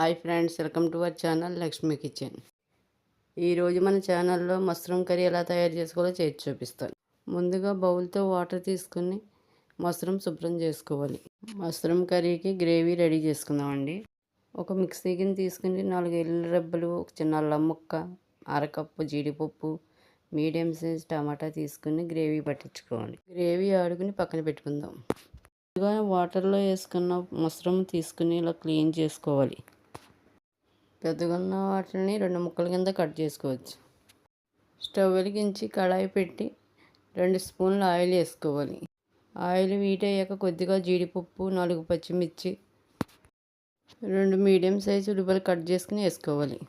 Hi friends welcome to our channel Lakshmi kitchen. ఈరోజు మన ఛానల్లో మష్రూమ్ కర్రీ ఎలా తయారు చేసుకోవాలో చేసి చూపిస్తాను. ముందుగా బౌల్తో వాటర్ తీసుకుని మష్రూమ్ శుభ్రం చేసుకోవాలి. మష్రూమ్ కర్రీకి గ్రేవీ రెడీ చేసుకుందామండి. ఒక మిక్సీ గిన్నె తీసుకుని నాలుగు ఎల్లు రెబ్బలు ఒక చిన్న అల్లం ముక్క అరకప్పు జీడిపప్పు మీడియం సైజ్ టమాటా తీసుకుని గ్రేవీ పట్టించుకోవాలి. గ్రేవీ ఆడుకుని పక్కన పెట్టుకుందాం. ముందుగా వాటర్లో వేసుకున్న మష్రూమ్ తీసుకుని ఇలా క్లీన్ చేసుకోవాలి. పెద్దగా ఉన్న వాటిని రెండు ముక్కల కింద కట్ చేసుకోవచ్చు. స్టవ్ వెలిగించి కళాయి పెట్టి రెండు స్పూన్లు ఆయిల్ వేసుకోవాలి. ఆయిల్ వీట్ అయ్యాక కొద్దిగా జీడిపప్పు నాలుగు పచ్చిమిర్చి రెండు మీడియం సైజు ఉల్లిపాయలు కట్ చేసుకుని వేసుకోవాలి.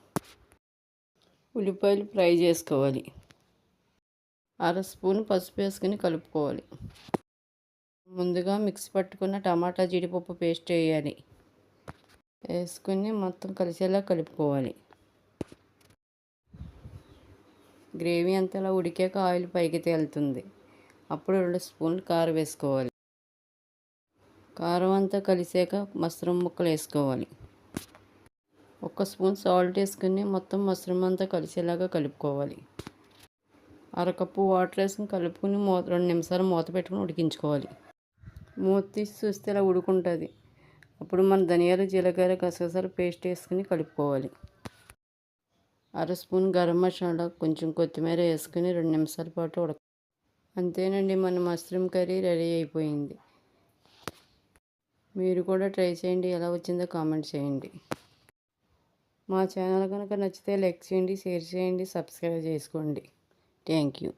ఉల్లిపాయలు ఫ్రై చేసుకోవాలి. అర స్పూన్ పసుపు వేసుకుని కలుపుకోవాలి. ముందుగా మిక్సీ పట్టుకున్న టమాటా జీడిపప్పు పేస్ట్ వేయాలి. వేసుకుని మొత్తం కలిసేలా కలుపుకోవాలి. గ్రేవీ అంతా ఇలా ఉడికాక ఆయిల్ పైకి తేలుతుంది. అప్పుడు రెండు స్పూన్లు కారం వేసుకోవాలి. కారం అంతా కలిసాక మష్రూమ్ ముక్కలు వేసుకోవాలి. ఒక స్పూన్ సాల్ట్ వేసుకుని మొత్తం మష్రూమ్ అంతా కలిసేలాగా కలుపుకోవాలి. అరకప్పు వాటర్ వేసుకుని కలుపుకుని మూత రెండు నిమిషాలు మూత పెట్టుకుని ఉడికించుకోవాలి. మూత తీసి చూస్తే ఇలా ఉడుకుంటుంది. అప్పుడు మన ధనియాలు జీలకర్ర గసగసాలు పేస్ట్ వేసుకుని కలుపుకోవాలి. అర స్పూన్ గరం మసాలా కొంచెం కొత్తిమీర వేసుకుని రెండు నిమిషాల పాటు ఉడక అంతేనండి మన మష్రూమ్ కర్రీ రెడీ అయిపోయింది. మీరు కూడా ట్రై చేయండి ఎలా వచ్చిందో కామెంట్ చేయండి. మా ఛానల్ కనుక నచ్చితే లైక్ చేయండి షేర్ చేయండి సబ్స్క్రైబ్ చేసుకోండి. Thank you.